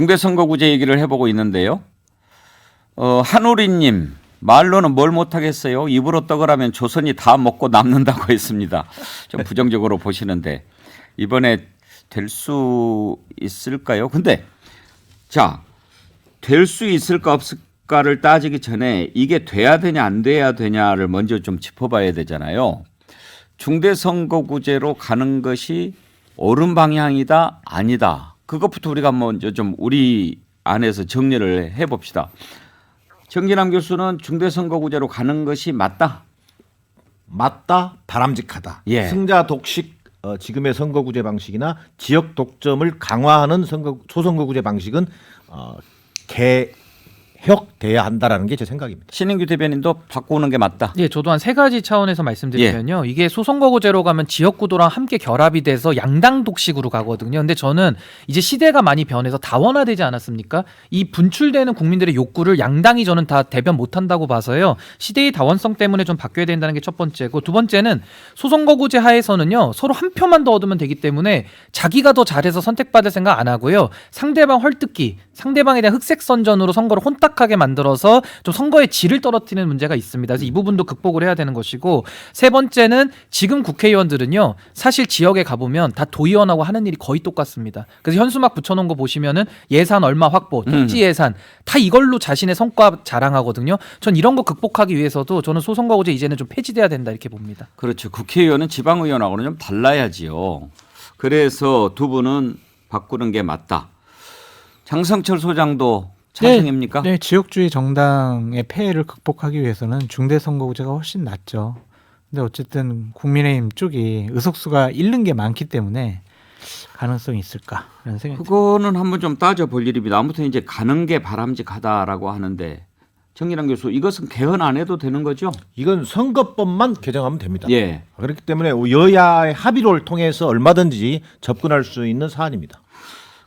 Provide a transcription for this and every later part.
중대선거구제 얘기를 해보고 있는데요. 어, 한우리님 말로는 뭘 못하겠어요. 입으로 떡을 하면 조선이 다 먹고 남는다고 했습니다. 좀 부정적으로 보시는데 이번에 될 수 있을까요? 근데 자, 될 수 있을까 없을까를 따지기 전에 이게 돼야 되냐 안 돼야 되냐를 먼저 좀 짚어봐야 되잖아요. 중대선거구제로 가는 것이 옳은 방향이다 아니다. 그것부터 우리가 먼저 좀 우리 안에서 정리를 해봅시다. 정진남 교수는 중대선거구제로 가는 것이 맞다. 맞다 바람직하다. 예. 승자 독식 어, 지금의 선거구제 방식이나 지역 독점을 강화하는 선거 소선거구제 방식은 어, 개 혁돼야 한다라는 게 제 생각입니다. 신인규 대변인도 바꾸는 게 맞다. 예, 저도 한 세 가지 차원에서 말씀드리면요. 이게 소선거구제로 가면 지역구도랑 함께 결합이 돼서 양당 독식으로 가거든요. 근데 저는 이제 시대가 많이 변해서 다원화되지 않았습니까? 이 분출되는 국민들의 욕구를 양당이 저는 다 대변 못 한다고 봐서요. 시대의 다원성 때문에 좀 바뀌어야 된다는 게 첫 번째고 두 번째는 소선거구제 하에서는요. 서로 한 표만 더 얻으면 되기 때문에 자기가 더 잘해서 선택받을 생각 안 하고요. 상대방 헐뜯기, 상대방에 대한 흑색 선전으로 선거를 혼탁 하게 만들어서 좀 선거의 질을 떨어뜨리는 문제가 있습니다. 그래서 이 부분도 극복을 해야 되는 것이고 세 번째는 지금 국회의원들은요 사실 지역에 가보면 다 도의원하고 하는 일이 거의 똑같습니다. 그래서 현수막 붙여놓은 거 보시면은 예산 얼마 확보, 특지 예산 다 이걸로 자신의 성과 자랑하거든요. 전 이런 거 극복하기 위해서도 저는 소선거구제 이제는 좀 폐지돼야 된다 이렇게 봅니다. 그렇죠. 국회의원은 지방의원하고는 좀 달라야지요. 그래서 두 분은 바꾸는 게 맞다. 장성철 소장도 찬성입니까? 네, 지역주의 정당의 폐해를 극복하기 위해서는 중대선거구제가 훨씬 낫죠. 근데 어쨌든 국민의힘 쪽이 의석수가 잃는 게 많기 때문에 가능성이 있을까라는 생각이 듭니다. 그거는 한번 좀 따져볼 일입니다. 아무튼 이제 가는 게 바람직하다라고 하는데 정일환 교수 이것은 개헌 안 해도 되는 거죠? 이건 선거법만 개정하면 됩니다. 예. 그렇기 때문에 여야의 합의를 통해서 얼마든지 접근할 수 있는 사안입니다.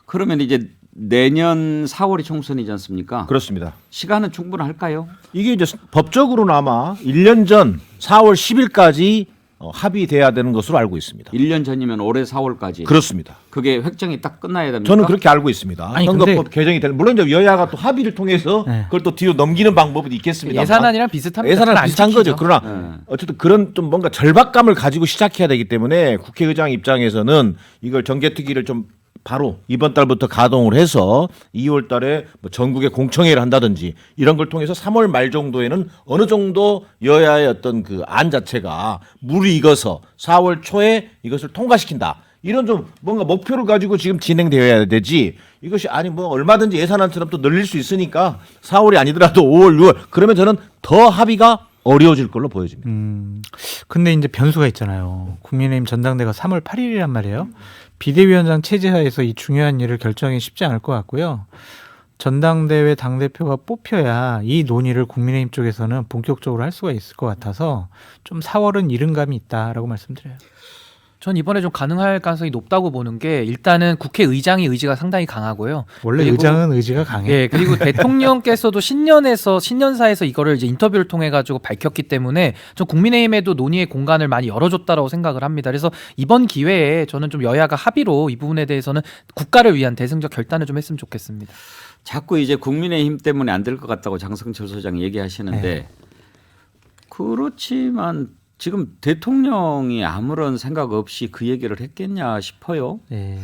그러면 이제 내년 4월이 총선이지 않습니까? 그렇습니다. 시간은 충분할까요? 이게 이제 법적으로나마 1년 전 4월 10일까지 어, 합의돼야 되는 것으로 알고 있습니다. 1년 전이면 올해 4월까지. 그렇습니다. 그게 획정이 딱 끝나야 됩니까? 저는 그렇게 알고 있습니다. 아니, 선거법 근데- 개정이 될 물론 이제 여야가 또 합의를 통해서 네. 그걸 또 뒤로 넘기는 방법이 있겠습니다. 예산안이랑 비슷합니다. 예산은 잘안 비슷한 거죠. 지키죠. 그러나 네. 어쨌든 그런 좀 뭔가 절박감을 가지고 시작해야 되기 때문에 국회의장 입장에서는 이걸 정개특위를 좀 바로 이번 달부터 가동을 해서 2월 달에 뭐 전국에 공청회를 한다든지 이런 걸 통해서 3월 말 정도에는 어느 정도 여야의 어떤 그 안 자체가 물이 익어서 4월 초에 이것을 통과시킨다. 이런 좀 뭔가 목표를 가지고 지금 진행되어야 되지. 이것이 아니 뭐 얼마든지 예산안처럼 또 늘릴 수 있으니까 4월이 아니더라도 5월, 6월 그러면 저는 더 합의가 어려워질 걸로 보여집니다. 음, 근데 이제 변수가 있잖아요. 국민의힘 전당대가 3월 8일이란 말이에요. 비대위원장 체제하에서 이 중요한 일을 결정이 쉽지 않을 것 같고요. 전당대회 당대표가 뽑혀야 이 논의를 국민의힘 쪽에서는 본격적으로 할 수가 있을 것 같아서 좀 4월은 이른 감이 있다라고 말씀드려요. 전 이번에 좀 가능할 가능성이 높다고 보는 게 일단은 국회의장의 의지가 상당히 강하고요. 원래 그리고- 의장은 의지가 강해. 예, 그리고 대통령께서도 신년에서 신년사에서 이거를 이제 인터뷰를 통해 가지고 밝혔기 때문에 전 국민의힘에도 논의의 공간을 많이 열어줬다라고 생각을 합니다. 그래서 이번 기회에 저는 좀 여야가 합의로 이 부분에 대해서는 국가를 위한 대승적 결단을 좀 했으면 좋겠습니다. 자꾸 이제 국민의힘 때문에 안 될 것 같다고 장성철 소장 얘기하시는데 네. 그렇지만 지금 대통령이 아무런 생각 없이 그 얘기를 했겠냐 싶어요. 네.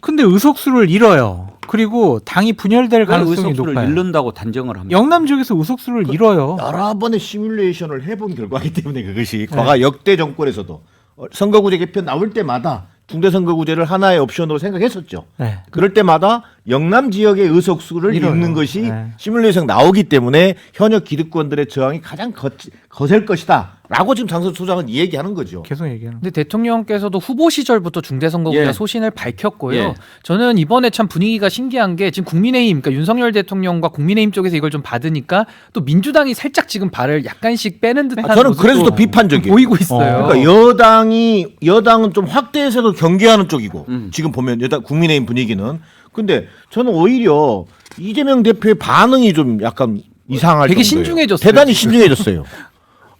근데 의석수를 잃어요. 그리고 당이 분열될 왜 가능성이 의석수를 높아요. 잃는다고 단정을 합니다. 영남 지역에서 의석수를 잃어요. 여러 번의 시뮬레이션을 해본 결과이기 때문에 그것이 과거 역대 정권에서도 어, 선거구제 개편 나올 때마다 중대선거구제를 하나의 옵션으로 생각했었죠. 네. 그럴 때마다 영남 지역의 의석수를 잃어요. 잃는 것이 네. 시뮬레이션 나오기 때문에 현역 기득권들의 저항이 가장 거, 거셀 것이다. 라고 지금 장선 소장은 이야기하는 거죠. 계속 얘기하는. 근데 대통령께서도 후보 시절부터 중대선거구제 예. 소신을 밝혔고요. 예. 저는 이번에 참 분위기가 신기한 게 지금 국민의힘, 그러니까 윤석열 대통령과 국민의힘 쪽에서 이걸 좀 받으니까 또 민주당이 살짝 지금 발을 약간씩 빼는 듯한 아, 저는 모습도 그래서 더 비판적이에요. 보이고 있어요. 그러니까 여당이 여당은 좀 확대해서도 경계하는 쪽이고 음. 지금 보면 여당 국민의힘 분위기는 근데 저는 오히려 이재명 대표의 반응이 좀 약간 이상할 되게 정도예요. 신중해졌어요, 대단히. 신중해졌어요.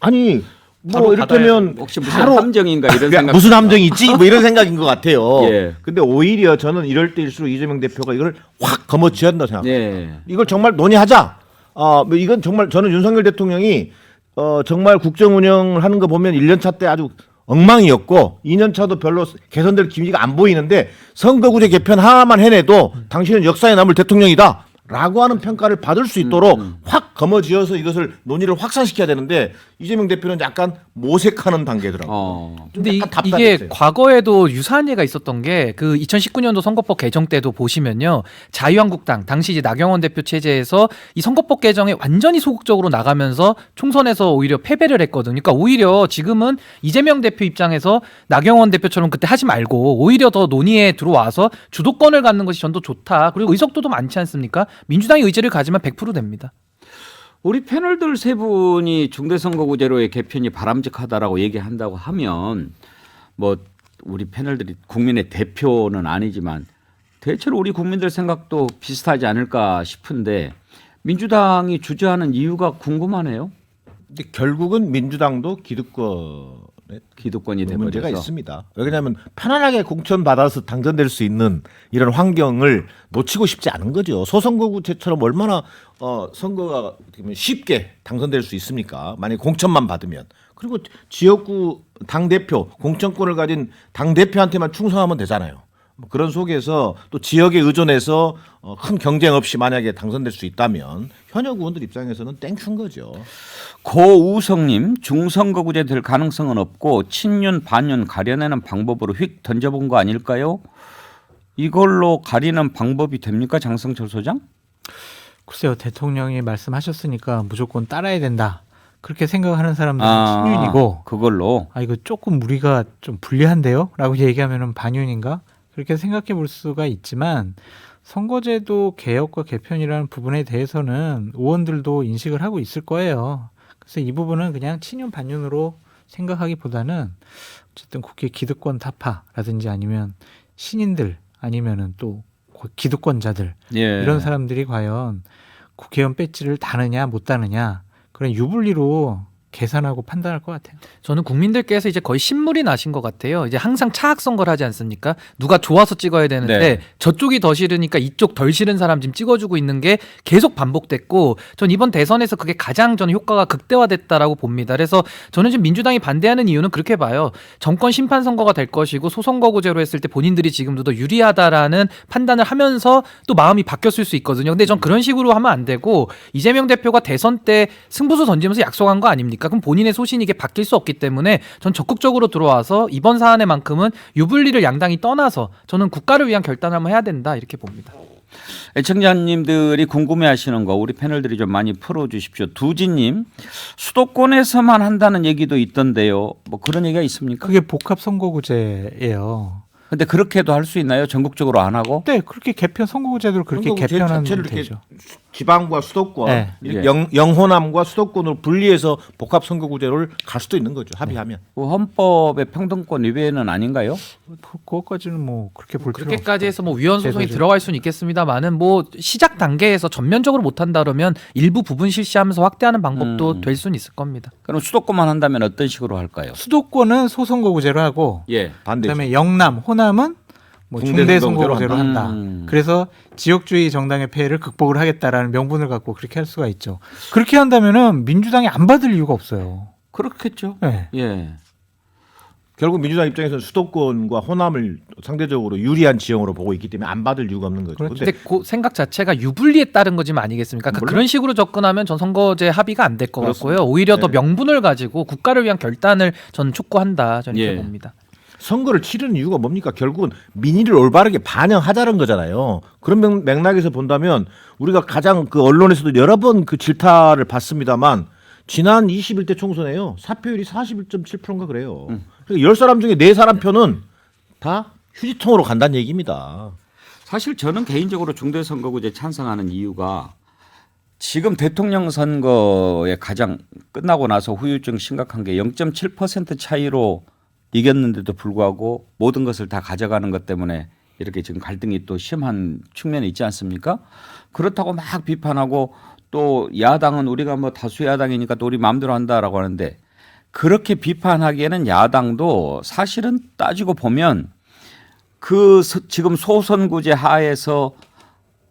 아니 뭐 바로 이를테면 혹시 무슨 바로 함정인가 이런 그러니까 생각. 무슨 함정이 있지? 뭐 이런 생각인 것 같아요. 예. 근데 오히려 저는 이럴 때일수록 이재명 대표가 이걸 확 거머쥐야 한다 생각. 예. 이걸 정말 논의하자. 어, 뭐 이건 정말 저는 윤석열 대통령이 어, 정말 국정 운영을 하는 거 보면 1년 차 때 아주 엉망이었고 2년 차도 별로 개선될 기미가 안 보이는데 선거구제 개편 하나만 해내도 당신은 역사에 남을 대통령이다. 라고 하는 평가를 받을 수 있도록 확 거머쥐어서 이것을 논의를 확산시켜야 되는데 이재명 대표는 약간 모색하는 단계더라고요. 어. 좀 근데 이, 약간 게 답답했어요. 과거에도 유사한 예가 있었던 게 그 2019년도 선거법 개정 때도 보시면요 자유한국당 당시 이제 나경원 대표 체제에서 이 선거법 개정에 완전히 소극적으로 나가면서 총선에서 오히려 패배를 했거든요. 그러니까 오히려 지금은 이재명 대표 입장에서 나경원 대표처럼 그때 하지 말고 오히려 더 논의에 들어와서 주도권을 갖는 것이 전 더 좋다. 그리고 의석도도 많지 않습니까? 민주당이 의지를 가지면 100% 됩니다. 우리 패널들 세 분이 중대선거구제로의 개편이 바람직하다라고 얘기한다고 하면 뭐 우리 패널들이 국민의 대표는 아니지만 대체로 우리 국민들 생각도 비슷하지 않을까 싶은데 민주당이 주저하는 이유가 궁금하네요. 근데 결국은 민주당도 기득권의 기득권이 문제가 돼버려서 있습니다. 왜냐하면 편안하게 공천 받아서 당선될 수 있는 이런 환경을 놓치고 싶지 않은 거죠. 소선거구제처럼 얼마나 어, 선거가 쉽게 당선될 수 있습니까? 만약 에 공천만 받으면 그리고 지역구 당 대표 공천권을 가진 당 대표한테만 충성하면 되잖아요. 뭐 그런 속에서 또 지역에 의존해서 어, 큰 경쟁 없이 만약에 당선될 수 있다면 현역 의원들 입장에서는 땡큐인 거죠. 고우성님 중선거구제 될 가능성은 없고 친윤 반윤 가려내는 방법으로 휙 던져본 거 아닐까요? 이걸로 가리는 방법이 됩니까 장성철 소장? 글쎄요 대통령이 말씀하셨으니까 무조건 따라야 된다 그렇게 생각하는 사람들은 친윤이고 그걸로 아 이거 조금 우리가 좀 불리한데요라고 얘기하면은 반윤인가 그렇게 생각해 볼 수가 있지만 선거제도 개혁과 개편이라는 부분에 대해서는 의원들도 인식을 하고 있을 거예요. 그래서 이 부분은 그냥 친윤 반윤으로 생각하기보다는 어쨌든 국회 기득권 타파라든지 아니면 신인들 아니면은 또 기득권자들 예. 이런 사람들이 과연 국회의원 배지를 다느냐 못 다느냐 그런 유불리로 계산하고 판단할 것 같아요. 저는 국민들께서 이제 거의 신물이 나신 것 같아요. 이제 항상 차악 선거를 하지 않습니까? 누가 좋아서 찍어야 되는데 네. 저쪽이 더 싫으니까 이쪽 덜 싫은 사람 지금 찍어주고 있는 게 계속 반복됐고 전 이번 대선에서 그게 가장 저는 효과가 극대화됐다라고 봅니다. 그래서 저는 지금 민주당이 반대하는 이유는 그렇게 봐요. 정권 심판 선거가 될 것이고 소선거구제로 했을 때 본인들이 지금도 더 유리하다라는 판단을 하면서 또 마음이 바뀌었을 수 있거든요. 근데 전 그런 식으로 하면 안 되고 이재명 대표가 대선 때 승부수 던지면서 약속한 거 아닙니까? 그럼 본인의 소신이 이게 바뀔 수 없기 때문에 전 적극적으로 들어와서 이번 사안에만큼은 유불리를 양당이 떠나서 저는 국가를 위한 결단을 한번 해야 된다 이렇게 봅니다. 애청자님들이 궁금해하시는 거 우리 패널들이 좀 많이 풀어주십시오. 두지님 수도권에서만 한다는 얘기도 있던데요. 뭐 그런 얘기가 있습니까? 그게 복합 선거구제예요. 근데 그렇게도 할 수 있나요? 전국적으로 안 하고? 네, 그렇게 개편 선거구제도를 그렇게 이렇게 되죠. 지방과 수도권, 네. 예. 영, 영호남과 수도권으로 분리해서 복합 선거구제를 갈 수도 있는 거죠. 합의하면. 그 헌법의 평등권 위배는 아닌가요? 그- 그것까지는 뭐 그렇게 볼 필요 그렇게까지 해서 뭐 위헌 소송이. 들어갈 수는 있겠습니다만은 뭐 시작 단계에서 전면적으로 못 한다 그러면 일부 부분 실시하면서 확대하는 방법도 음. 될 수는 있을 겁니다. 그럼 수도권만 한다면 어떤 식으로 할까요? 수도권은 소선거구제로 하고 예. 반대죠. 그다음에 영남, 호남은 뭐 중대 선거구제로 선거구제로 한다. 음. 그래서 지역주의 정당의 폐해를 극복을 하겠다라는 명분을 갖고 그렇게 할 수가 있죠. 그렇게 한다면은 민주당이 안 받을 이유가 없어요. 그렇겠죠. 네. 예. 결국 민주당 입장에서는 수도권과 호남을 상대적으로 유리한 지형으로 보고 있기 때문에 안 받을 이유가 없는 거죠. 그렇죠. 근데 근데 그 생각 자체가 유불리에 따른 거지만 아니겠습니까? 그러니까. 그런 식으로 접근하면 전 선거제 합의가 안 될 것. 같고요. 오히려 더 네. 명분을 가지고 국가를 위한 결단을 저는 촉구한다. 저는 이렇게 예. 봅니다. 선거를 치르는 이유가 뭡니까? 결국은 민의를 올바르게 반영하자는 거잖아요. 그런 맥- 맥락에서 본다면 우리가 가장 그 언론에서도 여러 번 그 질타를 받습니다만 지난 21대 총선에요. 사표율이 41.7%인가 그래요. 그래서 10사람 중에 4사람 표는 다 휴지통으로 간다는 얘기입니다. 사실 저는 개인적으로 중대 선거구제 찬성하는 이유가 지금 대통령 선거에 가장 끝나고 나서 후유증 심각한 게 0.7% 차이로 이겼는데도 불구하고 모든 것을 다 가져가는 것 때문에 이렇게 지금 갈등이 또 심한 측면이 있지 않습니까? 그렇다고 막 비판하고 또 야당은 우리가 뭐 다수 야당이니까 또 우리 마음대로 한다라고 하는데 그렇게 비판하기에는 야당도 사실은 따지고 보면 그 서- 지금 소선구제 하에서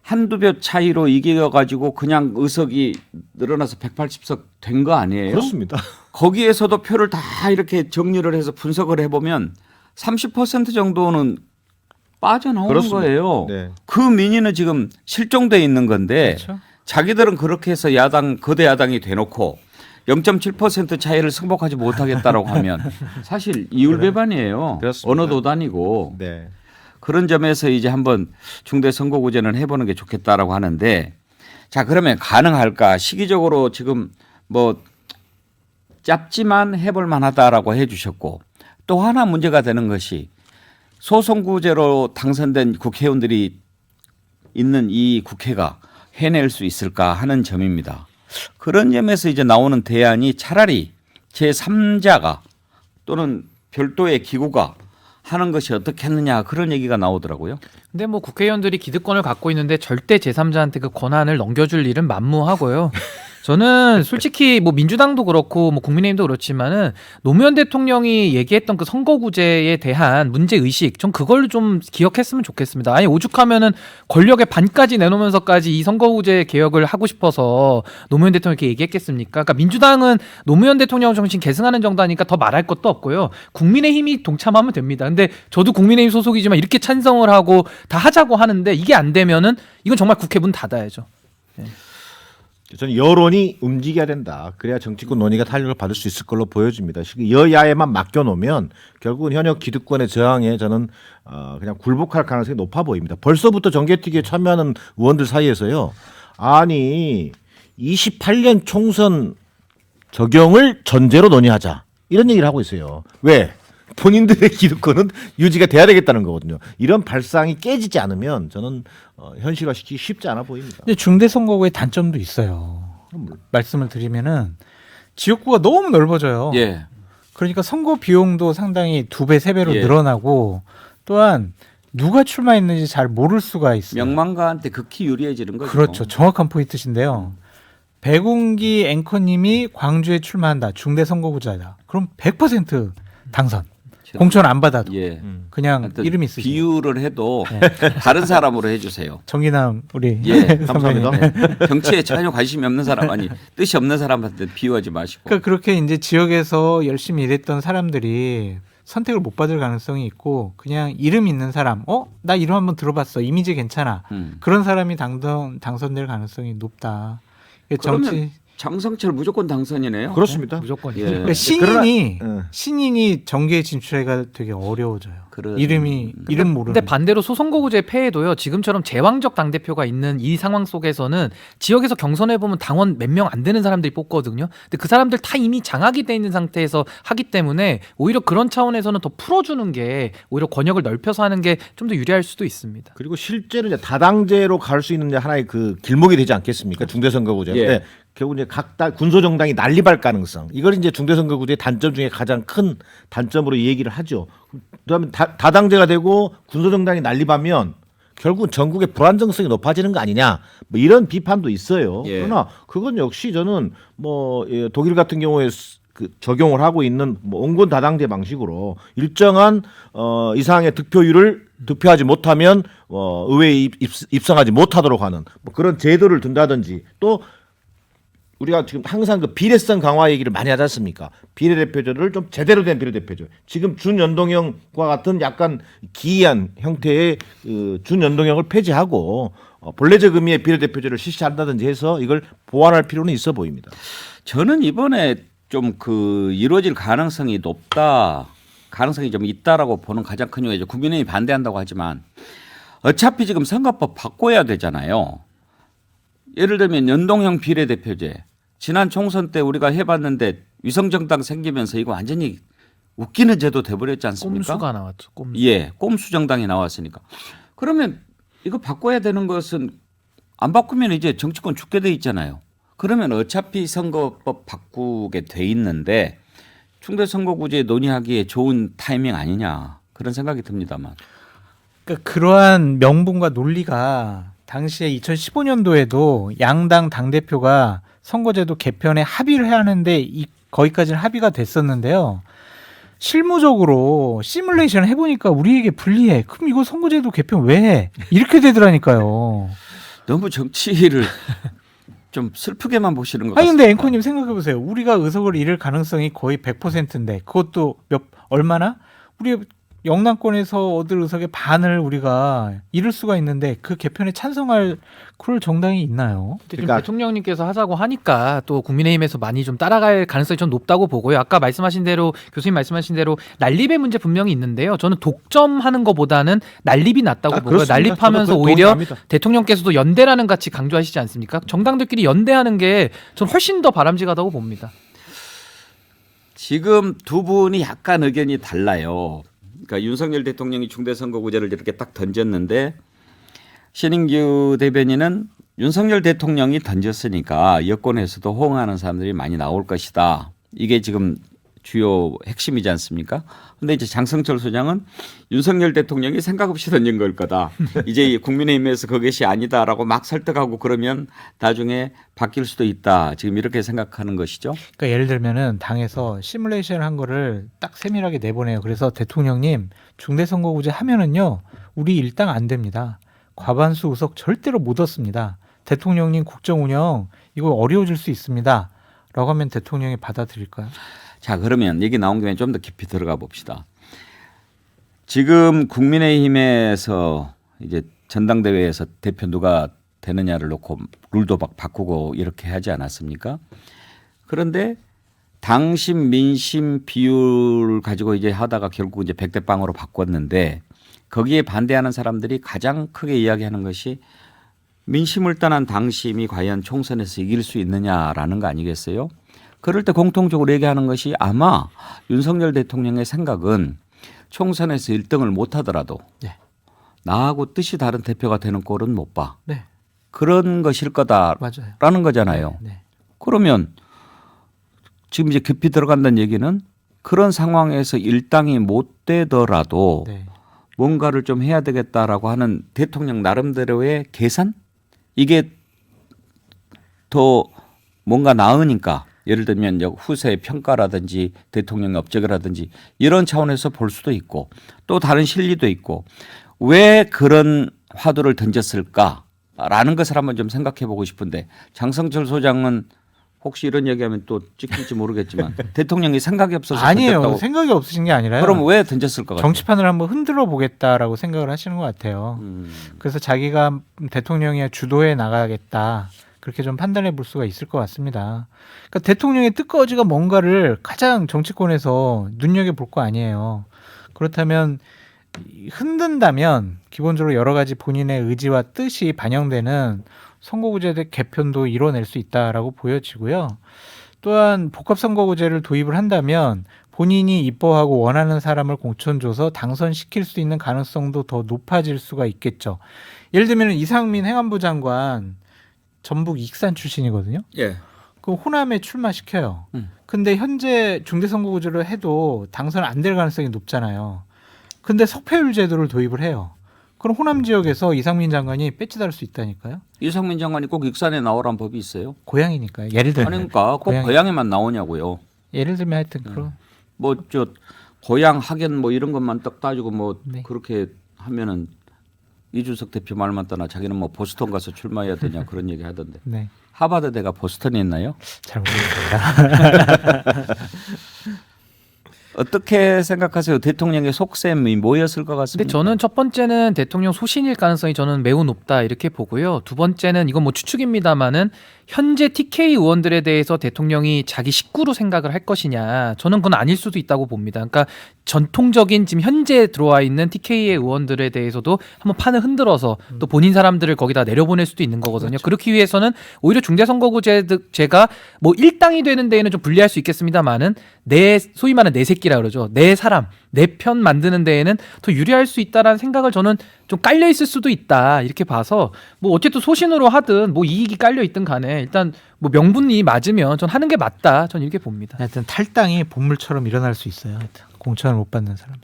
한두 표 차이로 이겨 가지고 그냥 의석이 늘어나서 180석 된 거 아니에요? 그렇습니다. 거기에서도 표를 다 이렇게 정리를 해서 분석을 해보면 30% 정도는 빠져나오는 그렇습니다. 거예요. 네. 그 민의는 지금 실종돼 있는 건데 그렇죠. 자기들은 그렇게 해서 야당 거대 야당이 돼놓고 0.7% 차이를 승복하지 못하겠다라고 하면 사실 이율배반이에요. 언어도 다니고 네. 그런 점에서 이제 한번 중대 선거구제는 해보는 게 좋겠다라고 하는데 자 그러면 가능할까 시기적으로 지금 뭐 짧지만 해볼 만하다라고 해주셨고 또 하나 문제가 되는 것이 소선구제로 당선된 국회의원들이 있는 이 국회가 해낼 수 있을까 하는 점입니다. 그런 점에서 이제 나오는 대안이 차라리 제3자가 또는 별도의 기구가 하는 것이 어떻겠느냐 그런 얘기가 나오더라고요. 근데 뭐 국회의원들이 기득권을 갖고 있는데 절대 제3자한테 그 권한을 넘겨줄 일은 만무하고요. 저는 솔직히 뭐 민주당도 그렇고 뭐 국민의힘도 그렇지만은 노무현 대통령이 얘기했던 그 선거구제에 대한 문제 의식, 전 그걸 좀 기억했으면 좋겠습니다. 아니 오죽하면은 권력의 반까지 내놓으면서까지 이 선거구제 개혁을 하고 싶어서 노무현 대통령이 이렇게 얘기했겠습니까? 그러니까 민주당은 노무현 대통령 정신 계승하는 정당이니까 더 말할 것도 없고요. 국민의힘이 동참하면 됩니다. 근데 저도 국민의힘 소속이지만 이렇게 찬성을 하고 다 하자고 하는데 이게 안 되면은 이건 정말 국회 문 닫아야죠. 저는 여론이 움직여야 된다. 그래야 정치권 논의가 탄력을 받을 수 있을 걸로 보여집니다. 여야에만 맡겨놓으면 결국은 현역 기득권의 저항에 저는 어, 그냥 굴복할 가능성이 높아 보입니다. 벌써부터 정개특위에 참여하는 의원들 사이에서요. 아니 28년 총선 적용을 전제로 논의하자 이런 얘기를 하고 있어요. 왜? 본인들의 기득권은 유지가 돼야 되겠다는 거거든요. 이런 발상이 깨지지 않으면 저는 어, 현실화시키기 쉽지 않아 보입니다. 근데 중대 선거구의 단점도 있어요. 말씀을 드리면은 지역구가 너무 넓어져요. 예. 그러니까 선거 비용도 상당히 두 배, 세 배로 예. 늘어나고 또한 누가 출마했는지 잘 모를 수가 있어요. 명망가한테 극히 유리해지는 거죠. 그렇죠. 정확한 포인트신데요. 배공기 앵커님이 광주에 출마한다. 중대 선거구자다. 그럼 100% 당선. 공천 안 받아도 예. 그냥 하여튼 이름이 쓰시. 비유를 해도 다른 사람으로 해주세요. 정기남 우리 예, 선배님. 감사합니다. 네. 정치에 전혀 관심이 없는 사람 아니 뜻이 없는 사람한테 비유하지 마시고. 그러니까 그렇게 이제 지역에서 열심히 일했던 사람들이 선택을 못 받을 가능성이 있고 그냥 이름 있는 사람, 어, 나 이름 한번 들어봤어, 이미지 괜찮아. 음. 그런 사람이 당선 당선될 가능성이 높다. 그러면 정치 장성철 무조건 당선이네요. 그렇습니다. 무조건. 예. 그러니까 신인이 그러나- 예. 신인이 정계에 진출해가 되게 어려워져요. 그런- 이름이 이름 모르는. 근데 반대로 소선거구제 폐해도요. 지금처럼 제왕적 당 대표가 있는 이 상황 속에서는 지역에서 경선해 보면 당원 몇 명 안 되는 사람들이 뽑거든요. 근데 그 사람들 다 이미 장악이 돼 있는 상태에서 하기 때문에 오히려 그런 차원에서는 더 풀어주는 게 오히려 권역을 넓혀서 하는 게 좀 더 유리할 수도 있습니다. 그리고 실제로 이제 다당제로 갈 수 있는 이제 하나의 그 길목이 되지 않겠습니까? 중대선거구제. 예. 예. 결국 이제 각다 군소정당이 난리발 가능성. 이걸 이제 중대선거구제의 단점 중에 가장 큰 단점으로 얘기를 하죠. 그다음에 다, 다당제가 되고 군소정당이 난리바면 결국 전국의 불안정성이 높아지는 거 아니냐 뭐 이런 비판도 있어요. 예. 그러나 그건 역시 저는 뭐 예, 독일 같은 경우에 스- 그 적용을 하고 있는 뭐 온건 다당제 방식으로 일정한 어 이상의 득표율을 득표하지 못하면 어 의회에 입, 입- 입성하지 못하도록 하는 뭐 그런 제도를 둔다든지 또 우리가 지금 항상 그 비례성 강화 얘기를 많이 하지 않습니까? 비례대표제를 좀 제대로 된 비례대표제. 지금 준연동형과 같은 약간 기이한 형태의 그 준연동형을 폐지하고 어, 본래적 의미의 비례대표제를 실시한다든지 해서 이걸 보완할 필요는 있어 보입니다. 저는 이번에 좀 그 이루어질 가능성이 높다. 가능성이 좀 있다라고 보는 가장 큰 이유가 이제 국민의힘이 반대한다고 하지만 어차피 지금 선거법 바꿔야 되잖아요. 예를 들면 연동형 비례대표제. 지난 총선 때 우리가 해봤는데 위성정당 생기면서 이거 완전히 웃기는 제도 돼버렸지 않습니까? 꼼수가 나왔죠. 꼼수. 예, 꼼수 정당이 나왔으니까. 그러면 이거 바꿔야 되는 것은 안 바꾸면 이제 정치권 죽게 돼 있잖아요. 그러면 어차피 선거법 바꾸게 돼 있는데 충대 선거구제 논의하기에 좋은 타이밍 아니냐 그런 생각이 듭니다만. 그러니까 그러한 명분과 논리가 당시에 2015년도에도 양당 당 대표가 선거제도 개편에 합의를 해야 하는데 이 거기까지는 합의가 됐었는데요. 실무적으로 시뮬레이션 해보니까 우리에게 불리해. 그럼 이거 선거제도 개편 왜 해? 이렇게 되더라니까요. 너무 정치를 좀 슬프게만 보시는 것 아니 같습니다. 근데 앵커님 생각해 보세요. 우리가 의석을 잃을 가능성이 거의 100%인데 그것도 몇 얼마나? 우리 영남권에서 얻을 의석의 반을 우리가 잃을 수가 있는데 그 개편에 찬성할 그럴 정당이 있나요? 그러니까- 대통령님께서 하자고 하니까 또 국민의힘에서 많이 좀 따라갈 가능성이 좀 높다고 보고요. 아까 말씀하신 대로 교수님 말씀하신 대로 난립의 문제 분명히 있는데요. 저는 독점하는 것보다는 난립이 낫다고 아, 보고요. 그렇습니다. 난립하면서 오히려 동의합니다. 대통령께서도 연대라는 같이 강조하시지 않습니까? 정당들끼리 연대하는 게 전 훨씬 더 바람직하다고 봅니다. 지금 두 분이 약간 의견이 달라요. 그러니까 윤석열 대통령이 중대선거구제를 이렇게 딱 던졌는데 신인규 대변인은 윤석열 대통령이 던졌으니까 여권에서도 호응하는 사람들이 많이 나올 것이다. 이게 지금 주요 핵심이지 않습니까? 근데 이제 장성철 소장은 윤석열 대통령이 생각 없이 던진 걸 거다. 이제 국민의힘에서 그것이 아니다라고 막 설득하고 그러면 나중에 바뀔 수도 있다. 지금 이렇게 생각하는 것이죠. 그러니까 예를 들면은 당에서 시뮬레이션 한 거를 딱 세밀하게 내보내요. 그래서 대통령님 중대선거구제 하면은요 우리 일당 안 됩니다. 과반수 의석 절대로 못 얻습니다. 대통령님 국정 운영 이거 어려워질 수 있습니다. 라고 하면 대통령이 받아들일까요? 자, 그러면 얘기 나온 김에 좀 더 깊이 들어가 봅시다. 지금 국민의힘에서 이제 전당대회에서 대표 누가 되느냐를 놓고 룰도 막 바꾸고 이렇게 하지 않았습니까? 그런데 당심 민심 비율 가지고 이제 하다가 결국 이제 백대 빵으로 바꿨는데 거기에 반대하는 사람들이 가장 크게 이야기하는 것이 민심을 떠난 당심이 과연 총선에서 이길 수 있느냐라는 거 아니겠어요? 그럴 때 공통적으로 얘기하는 것이 아마 윤석열 대통령의 생각은 총선에서 1등을 못 하더라도 네. 나하고 뜻이 다른 대표가 되는 꼴은 못 봐. 네, 그런 것일 거다라는 맞아요. 거잖아요. 네. 그러면 지금 이제 깊이 들어간다는 얘기는 그런 상황에서 일당이 못 되더라도 네. 뭔가를 좀 해야 되겠다라고 하는 대통령 나름대로의 계산? 이게 더 뭔가 나으니까 예를 들면 여- 후세의 평가라든지 대통령의 업적이라든지 이런 차원에서 볼 수도 있고 또 다른 실리도 있고 왜 그런 화두를 던졌을까라는 것을 한번 좀 생각해 보고 싶은데 장성철 소장은 혹시 이런 얘기하면 또 찍힐지 모르겠지만 대통령이 생각이 없어서 아니에요. 던졌다고 생각이 없으신 게 아니라요. 그럼 왜 던졌을 것 같아요? 정치판을 한번 흔들어 보겠다라고 생각을 하시는 것 같아요. 음. 그래서 자기가 대통령이 주도해 나가겠다. 그렇게 좀 판단해 볼 수가 있을 것 같습니다. 그러니까 대통령의 뜻거지가 뭔가를 가장 정치권에서 눈여겨 볼 거 아니에요. 그렇다면 이 흔든다면 기본적으로 여러 가지 본인의 의지와 뜻이 반영되는 선거구제 개편도 이뤄낼 수 있다라고 보여지고요. 또한 복합선거구제를 도입을 한다면 본인이 이뻐하고 원하는 사람을 공천줘서 당선시킬 수 있는 가능성도 더 높아질 수가 있겠죠. 예를 들면 이상민 행안부 장관 전북 익산 출신이거든요. 예. 그 호남에 출마시켜요. 음. 근데 현재 중대선거구제로 해도 당선 안 될 가능성이 높잖아요. 근데 석패율 제도를 도입을 해요. 그럼 호남 지역에서 이상민 장관이 배지 달을 수 있다니까요. 이상민 장관이 꼭 익산에 나오란 법이 있어요? 고향이니까요. 예를 들면 그러니까 꼭 고향이- 고향에만 나오냐고요. 예를 들면 하여튼 그런 뭐저 고향 학연 뭐 이런 것만 딱 따지고 뭐 네. 그렇게 하면은 이준석 대표 말만 떠나 자기는 뭐 보스턴 가서 출마해야 되냐 그런 얘기 하던데 네. 하버드 대가 보스턴에 있나요? 잘 모르겠습니다. 어떻게 생각하세요? 대통령의 속셈이 뭐였을 것 같습니다. 저는 첫 번째는 대통령 소신일 가능성이 저는 매우 높다 이렇게 보고요. 두 번째는 이건 뭐 추측입니다만은 현재 TK 의원들에 대해서 대통령이 자기 식구로 생각을 할 것이냐 저는 그건 아닐 수도 있다고 봅니다. 그러니까 전통적인 지금 현재 들어와 있는 TK의 의원들에 대해서도 한번 판을 흔들어서 또 본인 사람들을 거기다 내려보낼 수도 있는 거거든요. 그렇기 위해서는 오히려 중대선거구제가 뭐 일당이 되는 데에는 좀 불리할 수 있겠습니다만은 내 소위 말하는 내 새끼라 그러죠. 내 사람, 내 편 만드는 데에는 더 유리할 수 있다라는 생각을 저는 좀 깔려 있을 수도 있다 이렇게 봐서 뭐 어쨌든 소신으로 하든 뭐 이익이 깔려 있든 간에 일단 뭐 명분이 맞으면 전 하는 게 맞다 전 이렇게 봅니다. 하여튼 탈당이 본물처럼 일어날 수 있어요. 하여튼 공천을 못 받는 사람은.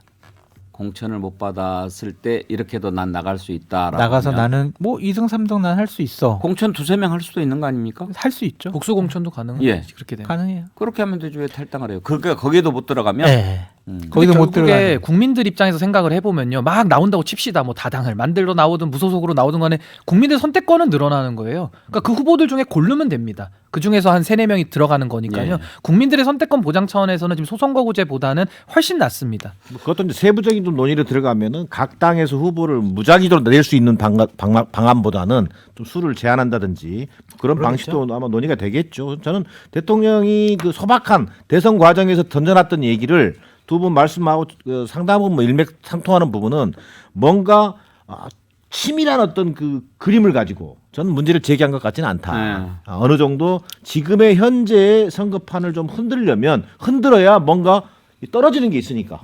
공천을 못 받았을 때 이렇게도 난 나갈 수 있다라고 나가서 나는 뭐 2등 3등 난 할 수 있어. 공천 두세 명 할 수도 있는 거 아닙니까? 할 수 있죠. 복수 공천도 가능한 예. 그렇게 되면. 가능해요. 그렇게 하면 되죠. 왜 탈당을 해요? 그러니까 거기에도 못 들어가면 네. 음. 거기도 못 들어가요. 국민들 입장에서 생각을 해보면요, 막 나온다고 칩시다. 뭐 다당을 만들러 나오든 무소속으로 나오든 간에 국민들 선택권은 늘어나는 거예요. 그러니까 그 후보들 중에 고르면 됩니다. 그 중에서 한 세네 명이 들어가는 거니까요. 예. 국민들의 선택권 보장 차원에서는 지금 소선거구제보다는 훨씬 낫습니다. 뭐 그것도 이제 세부적인 좀 논의를 들어가면은 각 당에서 후보를 무작위로 낼수 있는 방안, 방안, 방안보다는 좀 수를 제한한다든지 그런 방식도 아마 논의가 되겠죠. 저는 대통령이 그 소박한 대선 과정에서 던져놨던 얘기를 두 분 말씀하고 그 상당한 뭐 일맥상통하는 부분은 뭔가 아, 치밀한 어떤 그 그림을 가지고 저는 문제를 제기한 것 같지는 않다. 네. 아, 어느 정도 지금의 현재의 선거판을 좀 흔들려면 흔들어야 뭔가 떨어지는 게 있으니까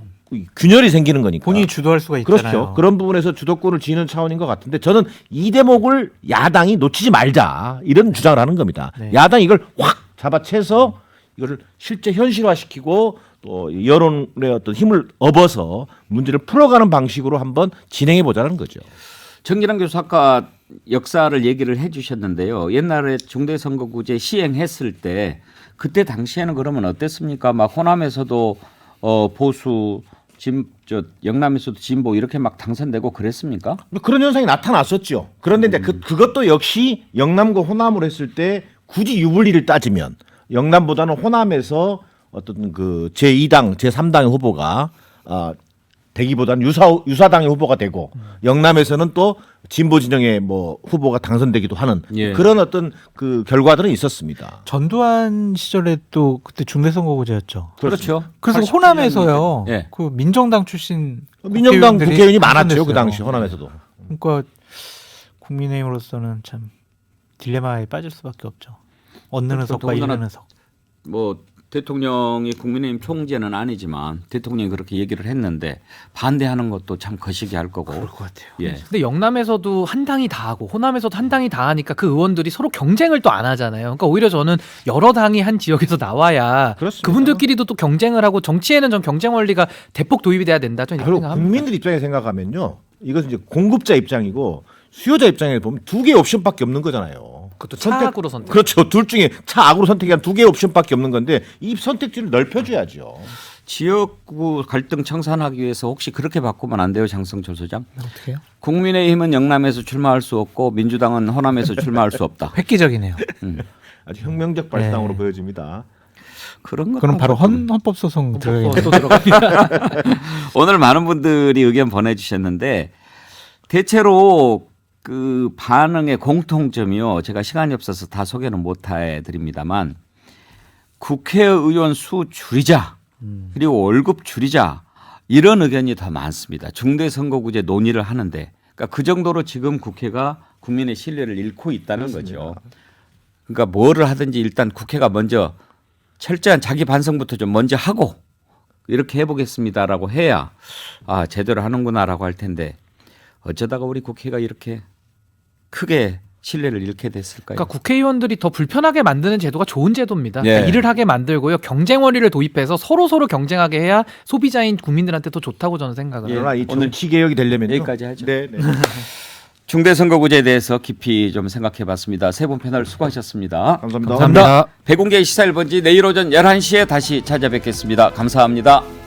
균열이 생기는 거니까. 본인이 주도할 수가 있잖아요. 그렇죠. 그런 부분에서 주도권을 쥐는 차원인 것 같은데 저는 이 대목을 야당이 놓치지 말자 이런 주장을 하는 겁니다. 네. 야당이 이걸 확 잡아채서 이거를 실제 현실화시키고 또 여론의 어떤 힘을 업어서 문제를 풀어가는 방식으로 한번 진행해 보자는 거죠. 정기랑 교수 아까 역사를 얘기를 해주셨는데요. 옛날에 중대선거구제 시행했을 때 그때 당시에는 그러면 어땠습니까? 막 호남에서도 어 보수 진저 영남에서도 진보 이렇게 막 당선되고 그랬습니까? 뭐 그런 현상이 나타났었죠. 그런데 이제 그, 그것도 역시 영남과 호남으로 했을 때 굳이 유불리를 따지면 영남보다는 호남에서 어떤 그 제2당, 제3당의 후보가 아, 되기보다는 유사 유사당의 후보가 되고 영남에서는 또 진보 진영의 뭐 후보가 당선되기도 하는 예. 그런 어떤 그 결과들은 있었습니다. 전두환 시절에 또 그때 중대선거구제였죠. 그렇죠. 그래서 87 호남에서요. 예. 그 민정당 출신 민정당 국회의원들이 국회의원이 많았죠 그 당선됐어요. 당시 호남에서도. 그러니까 국민의힘으로서는 참 딜레마에 빠질 수밖에 없죠. 얻는 그렇죠. 석과 더군다나 잃는 석. 뭐 대통령이 국민의힘 총재는 아니지만 대통령이 그렇게 얘기를 했는데 반대하는 것도 참 거시기 할 거고. 그럴 것 같아요. 예. 근데 영남에서도 한 당이 다 하고 호남에서도 한 당이 다 하니까 그 의원들이 서로 경쟁을 또 안 하잖아요. 그러니까 오히려 저는 여러 당이 한 지역에서 나와야 그렇습니다. 그분들끼리도 또 경쟁을 하고 정치에는 좀 경쟁 원리가 대폭 도입이 돼야 된다. 저는 이렇게 생각합니다. 국민들 입장에 생각하면요. 이것은 이제 공급자 입장이고 수요자 입장에 보면 두 개의 옵션밖에 없는 거잖아요. 그것도 차악으로 선택. 그렇죠. 둘 중에 차 악으로 선택한 두 개의 옵션밖에 없는 건데 이 선택지를 넓혀줘야죠. 지역구 갈등 청산하기 위해서 혹시 그렇게 바꾸면 안 돼요, 장성철 소장? 어떻게 해요? 국민의힘은 영남에서 출마할 수 없고 민주당은 호남에서 출마할 수 없다. 획기적이네요. 아주 혁명적 발상으로 네. 보여집니다. 그런 것. 그럼 바로 헌, 헌법소송 들어갑니다. 오늘 많은 분들이 의견 보내주셨는데 대체로 그 반응의 공통점이요. 제가 시간이 없어서 다 소개는 못 해 드립니다만 국회의원 수 줄이자 그리고 월급 줄이자 이런 의견이 더 많습니다. 중대선거구제 논의를 하는데 그러니까 그 정도로 지금 국회가 국민의 신뢰를 잃고 있다는 거죠. 그러니까 뭐를 하든지 일단 국회가 먼저 철저한 자기 반성부터 좀 먼저 하고 이렇게 해보겠습니다라고 해야 아 제대로 하는구나라고 할 텐데 어쩌다가 우리 국회가 이렇게 크게 신뢰를 잃게 됐을까요? 그러니까 국회의원들이 더 불편하게 만드는 제도가 좋은 제도입니다. 예. 그러니까 일을 하게 만들고요. 경쟁 원리를 도입해서 서로 서로 경쟁하게 해야 소비자인 국민들한테 더 좋다고 저는 생각을 예. 해요. 그러나 이 오늘 정치 개혁이 되려면요. 여기까지 하죠. 네, 네. 중대선거구제에 대해서 깊이 좀 생각해봤습니다. 세 분 패널 수고하셨습니다. 감사합니다. 감사합니다. 백운계 시사 1번지 내일 오전 11시에 다시 찾아뵙겠습니다. 감사합니다.